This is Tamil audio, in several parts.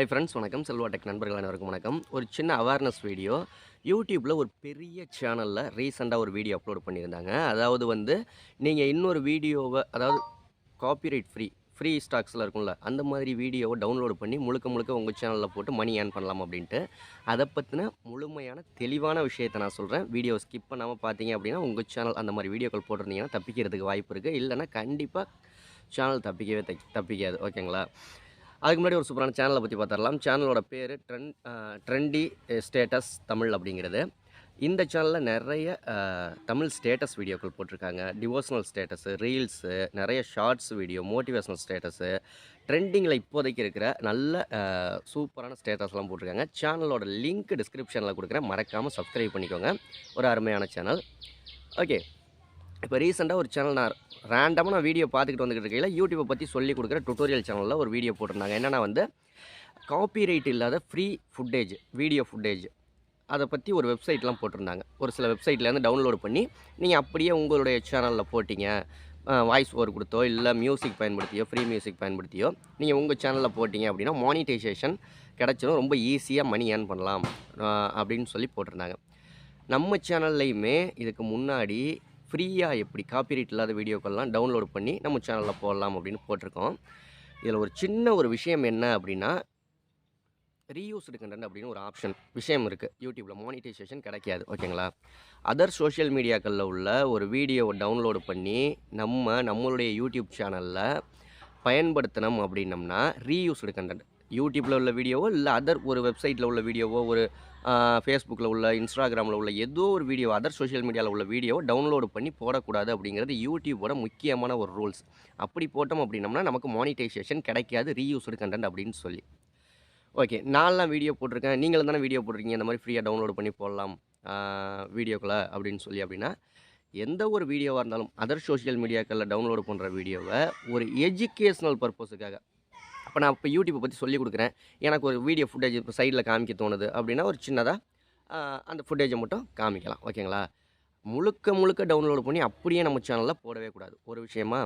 ஹை ஃப்ரெண்ட்ஸ் வணக்கம். செல்வா டெக் நண்பர்கள் அனைவருக்கும் வணக்கம். ஒரு சின்ன அவேர்னஸ் வீடியோ யூடியூப்பில் ஒரு பெரிய சேனலில் ரீசெண்டாக ஒரு வீடியோ அப்லோட் பண்ணியிருந்தாங்க. அதாவது வந்து நீங்கள் இன்னொரு வீடியோவை அதாவது காப்பிரைட் ஃப்ரீ ஃப்ரீ ஸ்டாக்ஸில் இருக்கும்ல அந்த மாதிரி வீடியோவை டவுன்லோட் பண்ணி முழுக்க முழுக்க உங்கள் சேனலில் போட்டு மணி ஏர்ன் பண்ணலாம் அப்படின்ட்டு. அதை பற்றின முழுமையான தெளிவான விஷயத்தை நான் சொல்கிறேன் வீடியோ ஸ்கிப் பண்ணாமல் பார்த்தீங்க அப்படின்னா உங்கள் சேனல் அந்த மாதிரி வீடியோக்கள் போட்டிருந்தீங்கன்னா தப்பிக்கிறதுக்கு வாய்ப்பு இருக்குது இல்லைன்னா கண்டிப்பாக சேனல் தப்பிக்கவே தப்பிக்காது. ஓகேங்களா அதுக்கு முன்னாடி ஒரு சூப்பரான சேனலை பற்றி பார்த்துடலாம் சேனலோட பேர் ட்ரெண்ட் ட்ரெண்டி ஸ்டேட்டஸ் தமிழ் அப்படிங்கிறது. இந்த சேனலில் நிறைய தமிழ் ஸ்டேட்டஸ் வீடியோக்கள் போட்டிருக்காங்க. டிவோஷனல் ஸ்டேட்டஸு ரீல்ஸு நிறைய ஷார்ட்ஸ் வீடியோ மோட்டிவேஷனல் ஸ்டேட்டஸு ட்ரெண்டிங்கில் இப்போதைக்கு இருக்கிற நல்ல சூப்பரான ஸ்டேட்டஸ்லாம் போட்டிருக்காங்க. சேனலோட லிங்க் டிஸ்கிரிப்ஷனில் கொடுக்குறேன். மறக்காமல் சப்ஸ்கிரைப் பண்ணிக்கோங்க. ஒரு அருமையான சேனல் ஓகே இப்போ ரீசெண்டாக ஒரு சேனல் நான் ரேண்டமாக நான் வீடியோ பார்த்துக்கிட்டு வந்துக்கிட்டு இருக்கையில் யூடியூப்பை பற்றி சொல்லி கொடுக்குற டுட்டோரியல் சேனலில் ஒரு வீடியோ போட்டிருந்தாங்க. என்னென்னா வந்து காப்பிரைட் இல்லாத ஃப்ரீ ஃபுட்டேஜ் வீடியோ ஃபுட்டேஜ் அதை பற்றி ஒரு வெப்சைட்லாம் போட்டிருந்தாங்க. ஒரு சில வெப்சைட்லேருந்து டவுன்லோட் பண்ணி நீங்கள் அப்படியே உங்களுடைய சேனலில் போட்டிங்க. வாய்ஸ் ஓவர் கொடுத்தோ இல்லை மியூசிக் பயன்படுத்தியோ ஃப்ரீ மியூசிக் பயன்படுத்தியோ நீங்கள் உங்கள் சேனலில் போட்டிங்க அப்படின்னா மானிட்டைசேஷன் கிடச்சதும் ரொம்ப ஈஸியாக மணி ஏர்ன் பண்ணலாம். அப்படின்னு சொல்லி போட்டிருந்தாங்க. நம்ம சேனல்லையுமே இதுக்கு முன்னாடி ஃப்ரீயாக எப்படி காப்பிரைட் இல்லாத வீடியோக்கள்லாம் டவுன்லோட் பண்ணி நம்ம சேனலில் போடலாம் அப்படின்னு போட்டிருக்கோம். இதில் ஒரு சின்ன ஒரு விஷயம் என்ன அப்படின்னா ரீயூஸ்டு கண்டென்ட் அப்படின்னு ஒரு ஆப்ஷன் விஷயம் இருக்குது யூடியூப்பில் மானிட்டைசேஷன் கிடைக்காது ஓகேங்களா? அதர் சோஷியல் மீடியாக்களில் உள்ள ஒரு வீடியோவை டவுன்லோடு பண்ணி நம்ம நம்மளுடைய யூடியூப் சேனலில் பயன்படுத்தினோம் அப்படின்னம்னா ரீயூஸ்டு கண்டென்ட் யூடியூப்பில் உள்ள வீடியோவோ இல்லை அதர் ஒரு வெப்சைட்டில் உள்ள வீடியோவோ ஒரு ஃபேஸ்புக்கில் உள்ள இன்ஸ்டாகிராமில் உள்ள ஏதோ ஒரு வீடியோ அதர் சோஷியல் மீடியாவில் உள்ள வீடியோவை டவுன்லோடு பண்ணி போடக்கூடாது அப்படிங்கிறது யூடியூபோட முக்கியமான ஒரு ரூல்ஸ் அப்படி போட்டோம் அப்படின்னம்னா நமக்கு மானிட்டைசேஷன் கிடைக்காது ரீயூஸ்டு கண்டென்ட் அப்படின்னு சொல்லி. ஓகே நான்லாம் வீடியோ போட்டிருக்கேன். நீங்களும் தானே வீடியோ போட்டிருக்கீங்க இந்த மாதிரி ஃப்ரீயாக டவுன்லோட் பண்ணி போடலாம் வீடியோக்களை அப்படின்னு சொல்லி அப்படின்னா எந்த ஒரு வீடியோவாக இருந்தாலும் அதர் சோஷியல் மீடியாக்களில் டவுன்லோட் பண்ணுற வீடியோவை ஒரு எஜுகேஷ்னல் பர்பஸுக்காக இப்போ நான் இப்போ யூடியூப்பை பற்றி சொல்லி கொடுக்குறேன். எனக்கு ஒரு வீடியோ ஃபுட்டேஜ் இப்போ சைடில் காமிக்க தோணுது அப்படின்னா ஒரு சின்னதாக அந்த ஃபுட்டேஜை மட்டும் காமிக்கலாம். ஓகேங்களா? முழுக்க முழுக்க டவுன்லோட் பண்ணி அப்படியே நம்ம சேனலில் போடவே கூடாது. ஒரு விஷயமா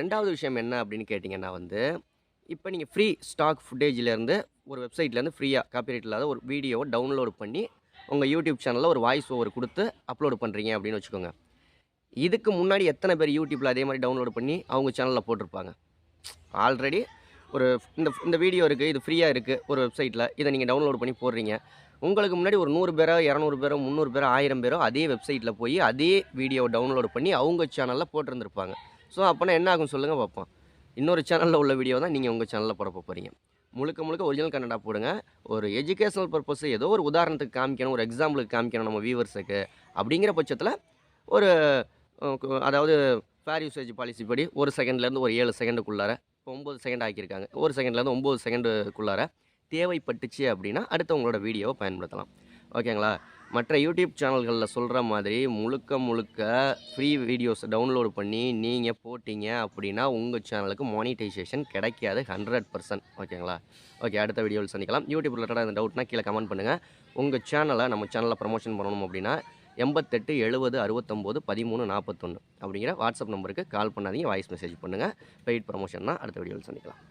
ரெண்டாவது விஷயம் என்ன அப்படின்னு கேட்டிங்கன்னா வந்து இப்போ நீங்கள் ஃப்ரீ ஸ்டாக் ஃபுட்டேஜ்லேருந்து ஒரு வெப்சைட்லேருந்து ஃப்ரீயாக காப்பிரைட் இல்லாத ஒரு வீடியோவை டவுன்லோட் பண்ணி உங்கள் யூடியூப் சேனலில் ஒரு வாய்ஸ் ஓவர் கொடுத்து அப்லோட் பண்ணுறீங்க அப்படின்னு வச்சுக்கோங்க. இதுக்கு முன்னாடி எத்தனை பேர் யூடியூப்பில் அதே மாதிரி டவுன்லோட் பண்ணி அவங்க சேனலில் போட்டிருப்பாங்க? ஆல்ரெடி ஒரு இந்த இந்த வீடியோ இருக்குது இது ஃப்ரீயாக இருக்குது ஒரு வெப்சைட்டில் இதை நீங்கள் டவுன்லோட் பண்ணி போடுறீங்க. உங்களுக்கு முன்னாடி ஒரு நூறு பேரோ இரநூறு பேரோ முந்நூறு பேரோ ஆயிரம் பேரோ அதே வெப்சைட்டில் போய் அதே வீடியோவை டவுன்லோட் பண்ணி அவங்க சேனலில் போட்டிருந்துருப்பாங்க. ஸோ அப்போனா என்ன ஆகும் சொல்லுங்கள் பார்ப்போம் இன்னொரு சேனலில் உள்ள வீடியோ தான் நீங்கள் உங்கள் சேனலில் போட போகிறீங்க முழுக்க முழுக்க ஒரிஜினல் கன்னடா போடுங்க. ஒரு எஜுகேஷனல் பர்பஸ் ஏதோ ஒரு உதாரணத்துக்கு காமிக்கணும் ஒரு எக்ஸாம்பிளுக்கு காமிக்கணும் நம்ம வியூவர்ஸுக்கு அப்படிங்கிற பட்சத்தில் ஒரு அதாவது ஃபேர் யூசேஜ் பாலிசி படி ஒரு செகண்ட்லேருந்து ஒரு ஏழு செகண்டுக்குள்ளார இப்போ ஒம்பது செகண்ட் ஆக்கியிருக்காங்க. ஒரு செகண்ட்லேருந்து ஒம்பது செகண்டுக்குள்ளார தேவைப்பட்டுச்சு அப்படின்னா அடுத்து உங்களோட வீடியோவை பயன்படுத்தலாம். ஓகேங்களா? மற்ற யூடியூப் சேனல்களில் சொல்கிற மாதிரி முழுக்க முழுக்க ஃப்ரீ வீடியோஸ் டவுன்லோடு பண்ணி நீங்கள் போட்டிங்க அப்படின்னா உங்கள் சேனலுக்கு மானிட்டைசேஷன் கிடைக்காது ஹண்ட்ரட் பர்சன்ட் ஓகேங்களா? ஓகே அடுத்த வீடியோவில் சந்திக்கலாம். யூடியூப் ரிலேட்டடாக இந்த டவுட்னா கீழே கமெண்ட் பண்ணுங்கள் உங்கள் சேனலை நம்ம சேனலில் ப்ரமோஷன் பண்ணணும் அப்படின்னா எண்பத்தெட்டு எழுபது அறுபத்தொம்போது பதிமூணு நாற்பத்தொன்று அப்படிங்கிற வாட்ஸ்அப் நம்பருக்கு கால் பண்ணாதீங்க. வாய்ஸ் மெசேஜ் பண்ணுங்கள் பெய்ட் ப்ரமோஷன்னா அடுத்த வீடியோவில் சந்திக்கலாம்.